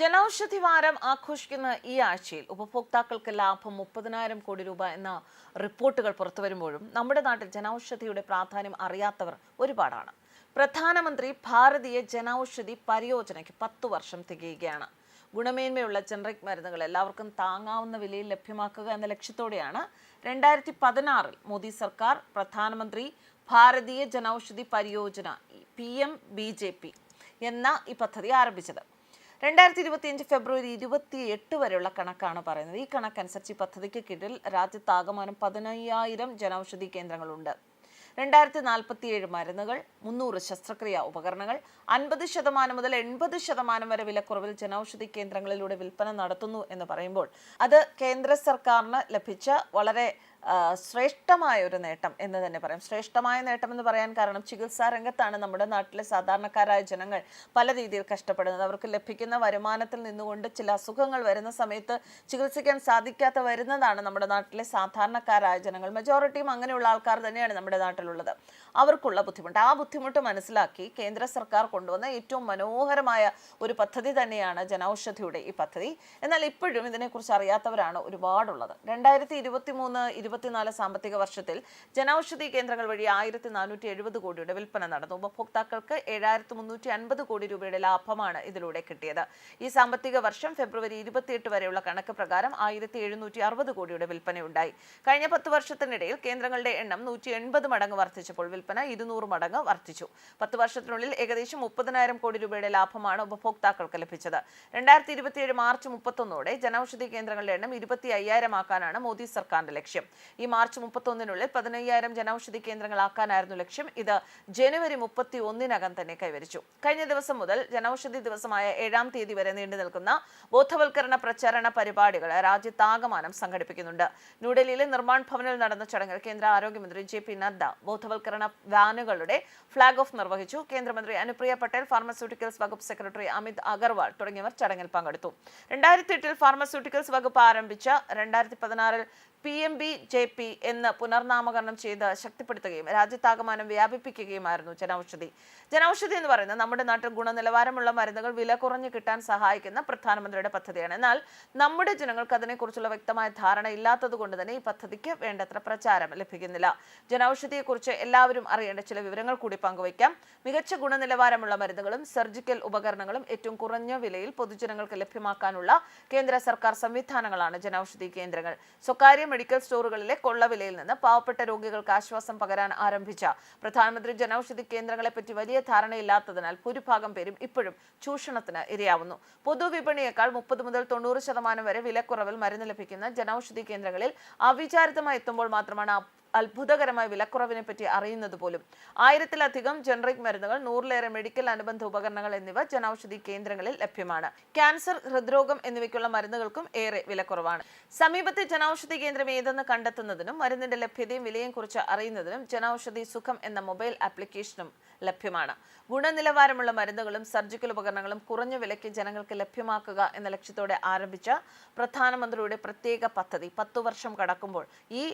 ജനൌഷധി വാരം ആഘോഷിക്കുന്ന ഈ ആഴ്ചയിൽ ഉപഭോക്താക്കൾക്ക് ലാഭം മുപ്പതിനായിരം കോടി രൂപ എന്ന റിപ്പോർട്ടുകൾ പുറത്തുവരുമ്പോഴും നമ്മുടെ നാട്ടിൽ ജനൌഷധിയുടെ പ്രാധാന്യം അറിയാത്തവർ ഒരുപാടാണ്. പ്രധാനമന്ത്രി ഭാരതീയ ജനൌഷധി പരിയോജനയ്ക്ക് പത്തു വർഷം തികയുകയാണ്. ഗുണമേന്മയുള്ള ജനറിക് മരുന്നുകൾ എല്ലാവർക്കും താങ്ങാവുന്ന വിലയിൽ ലഭ്യമാക്കുക എന്ന ലക്ഷ്യത്തോടെയാണ് രണ്ടായിരത്തി പതിനാറിൽ മോദി സർക്കാർ Pradhan Mantri Bhartiya Janaushadhi Pariyojana P M B J P എന്ന ഈ പദ്ധതി ആരംഭിച്ചത്. രണ്ടായിരത്തി ഇരുപത്തിയഞ്ച് ഫെബ്രുവരി ഇരുപത്തി എട്ട് വരെയുള്ള കണക്കാണ് പറയുന്നത്. ഈ കണക്കനുസരിച്ച് ഈ പദ്ധതിക്ക് കീഴിൽ രാജ്യത്താകമാനം പതിനയ്യായിരം ജനൌഷധി കേന്ദ്രങ്ങളുണ്ട്. രണ്ടായിരത്തി നാൽപ്പത്തിയേഴ് മരുന്നുകൾ മുന്നൂറ് ശസ്ത്രക്രിയാ ഉപകരണങ്ങൾ അൻപത് ശതമാനം മുതൽ എൺപത് ശതമാനം വരെ വിലക്കുറവിൽ ജനൌഷധി കേന്ദ്രങ്ങളിലൂടെ വിൽപ്പന നടത്തുന്നു എന്ന് പറയുമ്പോൾ അത് കേന്ദ്ര സർക്കാരിന് ലഭിച്ച വളരെ ശ്രേഷ്ഠമായ ഒരു നേട്ടം എന്ന് തന്നെ പറയാം. ശ്രേഷ്ഠമായ നേട്ടം എന്ന് പറയാൻ കാരണം ചികിത്സാ രംഗത്താണ് നമ്മുടെ നാട്ടിലെ സാധാരണക്കാരായ ജനങ്ങൾ പല രീതിയിൽ കഷ്ടപ്പെടുന്നത്. അവർക്ക് ലഭിക്കുന്ന വരുമാനത്തിൽ നിന്നുകൊണ്ട് ചില അസുഖങ്ങൾ വരുന്ന സമയത്ത് ചികിത്സിക്കാൻ സാധിക്കാത്ത വരുന്നതാണ് നമ്മുടെ നാട്ടിലെ സാധാരണക്കാരായ ജനങ്ങൾ. മെജോറിറ്റിയും അങ്ങനെയുള്ള ആൾക്കാർ തന്നെയാണ് നമ്മുടെ നാട്ടിലുള്ളത്. അവർക്കുള്ള ബുദ്ധിമുട്ട്. ആ ബുദ്ധിമുട്ട് മനസ്സിലാക്കി കേന്ദ്ര സർക്കാർ കൊണ്ടുവന്ന ഏറ്റവും മനോഹരമായ ഒരു പദ്ധതി തന്നെയാണ് ജനൌഷധിയുടെ ഈ പദ്ധതി. എന്നാൽ ഇപ്പോഴും ഇതിനെക്കുറിച്ച് അറിയാത്തവരാണ് ഒരുപാടുള്ളത്. രണ്ടായിരത്തി ഇരുപത്തി മൂന്ന് ഇരുപത്തിനാല് സാമ്പത്തിക വർഷത്തിൽ ജനൌഷധി കേന്ദ്രങ്ങൾ വഴി ആയിരത്തി നാനൂറ്റി എഴുപത് കോടിയുടെ വിൽപ്പന നടന്നു. ഉപഭോക്താക്കൾക്ക് ഏഴായിരത്തി മുന്നൂറ്റി അൻപത് കോടി രൂപയുടെ ലാഭമാണ് ഇതിലൂടെ കിട്ടിയത്. ഈ സാമ്പത്തിക വർഷം ഫെബ്രുവരി ഇരുപത്തിയെട്ട് വരെയുള്ള കണക്ക് പ്രകാരം ആയിരത്തി എഴുന്നൂറ്റി അറുപത് കോടിയുടെ വിൽപ്പനയുണ്ടായി. കഴിഞ്ഞ പത്ത് വർഷത്തിനിടയിൽ കേന്ദ്രങ്ങളുടെ എണ്ണം നൂറ്റി എൺപത് മടങ്ങ് വർദ്ധിച്ചപ്പോൾ വിൽപ്പന ഇരുന്നൂറ് മടങ്ങ് വർദ്ധിച്ചു. പത്ത് വർഷത്തിനുള്ളിൽ ഏകദേശം മുപ്പതിനായിരം കോടി രൂപയുടെ ലാഭമാണ് ഉപഭോക്താക്കൾക്ക് ലഭിച്ചത്. രണ്ടായിരത്തി ഇരുപത്തിയേഴ് മാർച്ച് മുപ്പത്തൊന്നോടെ ജനൌഷധി കേന്ദ്രങ്ങളുടെ എണ്ണം ഇരുപത്തി അയ്യായിരം ആക്കാനാണ് മോദി സർക്കാരിന്റെ ലക്ഷ്യം. ഈ മാർച്ച് മുപ്പത്തൊന്നിനുള്ളിൽ പതിനയ്യായിരം ജനൌഷധി കേന്ദ്രങ്ങളാക്കാനായിരുന്നു ലക്ഷ്യം. ഇത് ജനുവരി മുപ്പത്തി ഒന്നിനകം തന്നെ കൈവരിച്ചു. കഴിഞ്ഞ ദിവസം മുതൽ ജനൌഷധി ദിവസമായ ഏഴാം തീയതി വരെ നീണ്ടു നിൽക്കുന്ന ബോധവൽക്കരണ പ്രചാരണ പരിപാടികൾ രാജ്യത്താകമാനം സംഘടിപ്പിക്കുന്നുണ്ട്. ന്യൂഡൽഹിയിലെ നിർമ്മാൺ ഭവനിൽ നടന്ന ചടങ്ങിൽ കേന്ദ്ര ആരോഗ്യമന്ത്രി ജെ പി നദ്ദ ബോധവൽക്കരണ വാനുകളുടെ ഫ്ളാഗ് ഓഫ് നിർവഹിച്ചു. കേന്ദ്രമന്ത്രി അനുപ്രിയ പട്ടേൽ ഫാർമസ്യൂട്ടിക്കൽസ് വകുപ്പ് സെക്രട്ടറി അമിത് അഗർവാൾ തുടങ്ങിയവർ ചടങ്ങിൽ പങ്കെടുത്തു. രണ്ടായിരത്തി എട്ടിൽ ഫാർമസ്യൂട്ടിക്കൽസ് വകുപ്പ് ആരംഭിച്ച രണ്ടായിരത്തി പതിനാറിൽ P M B J P എന്ന് പുനർനാമകരണം ചെയ്ത് ശക്തിപ്പെടുത്തുകയും രാജ്യത്താകമാനം വ്യാപിപ്പിക്കുകയുമായിരുന്നു ജനൌഷധി. ജനൌഷധി എന്ന് പറയുന്നത് നമ്മുടെ നാട്ടിൽ ഗുണനിലവാരമുള്ള മരുന്നുകൾ വില കുറഞ്ഞു കിട്ടാൻ സഹായിക്കുന്ന പ്രധാനമന്ത്രിയുടെ പദ്ധതിയാണ്. എന്നാൽ നമ്മുടെ ജനങ്ങൾക്ക് അതിനെക്കുറിച്ചുള്ള വ്യക്തമായ ധാരണ ഇല്ലാത്തതുകൊണ്ട് തന്നെ ഈ പദ്ധതിക്ക് വേണ്ടത്ര പ്രചാരം ലഭിക്കുന്നില്ല. ജനൌഷധിയെക്കുറിച്ച് എല്ലാവരും അറിയേണ്ട ചില വിവരങ്ങൾ കൂടി പങ്കുവയ്ക്കാം. മികച്ച ഗുണനിലവാരമുള്ള മരുന്നുകളും സർജിക്കൽ ഉപകരണങ്ങളും ഏറ്റവും കുറഞ്ഞ വിലയിൽ പൊതുജനങ്ങൾക്ക് ലഭ്യമാക്കാനുള്ള കേന്ദ്ര സർക്കാർ സംവിധാനങ്ങളാണ് ജനൌഷധി കേന്ദ്രങ്ങൾ. സ്വകാര്യ മെഡിക്കൽ സ്റ്റോറുകളിലെ കൊള്ളവിലയിൽ നിന്ന് പാവപ്പെട്ട രോഗികൾക്ക് ആശ്വാസം പകരാൻ ആരംഭിച്ച പ്രധാനമന്ത്രി ജനൌഷധി കേന്ദ്രങ്ങളെ പറ്റി വലിയ ധാരണയില്ലാത്തതിനാൽ ഭൂരിഭാഗം പേരും ഇപ്പോഴും ചൂഷണത്തിന് ഇരയാവുന്നു. പൊതുവിപണിയേക്കാൾ മുപ്പത് മുതൽ തൊണ്ണൂറ് ശതമാനം വരെ വിലക്കുറവിൽ മരുന്ന് ലഭിക്കുന്ന ജനൌഷധി കേന്ദ്രങ്ങളിൽ അവിചാരിതമായി എത്തുമ്പോൾ മാത്രമാണ് അത്ഭുതകരമായ വിലക്കുറവിനെ പറ്റി അറിയുന്നത് പോലും. ആയിരത്തിലധികം ജനറിക് മരുന്നുകൾ നൂറിലേറെ മെഡിക്കൽ അനുബന്ധ ഉപകരണങ്ങൾ എന്നിവ ജനൌഷധി കേന്ദ്രങ്ങളിൽ ലഭ്യമാണ്. ക്യാൻസർ ഹൃദ്രോഗം എന്നിവയ്ക്കുള്ള മരുന്നുകൾക്കും ഏറെ വിലക്കുറവാണ്. സമീപത്തെ ജനൌഷധി കേന്ദ്രം ഏതെന്ന് കണ്ടെത്തുന്നതിനും മരുന്നിന്റെ ലഭ്യതയും വിലയും കുറിച്ച് അറിയുന്നതിനും ജനൌഷധി സുഖം എന്ന മൊബൈൽ ആപ്ലിക്കേഷനും ലഭ്യമാണ്. ഗുണനിലവാരമുള്ള മരുന്നുകളും സർജിക്കൽ ഉപകരണങ്ങളും കുറഞ്ഞ വിലയ്ക്ക് ജനങ്ങൾക്ക് ലഭ്യമാക്കുക എന്ന ലക്ഷ്യത്തോടെ ആരംഭിച്ച പ്രധാനമന്ത്രിയുടെ പ്രത്യേക പദ്ധതി. പത്തു വർഷം കടക്കുമ്പോൾ ഈ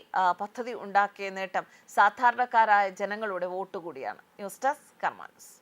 പദ്ധതി പദ്ധതി ഉണ്ടാക്കിയ നേട്ടം സാധാരണക്കാരായ ജനങ്ങളുടെ വോട്ട് കൂടിയാണ്. News desk കർമാനസ്.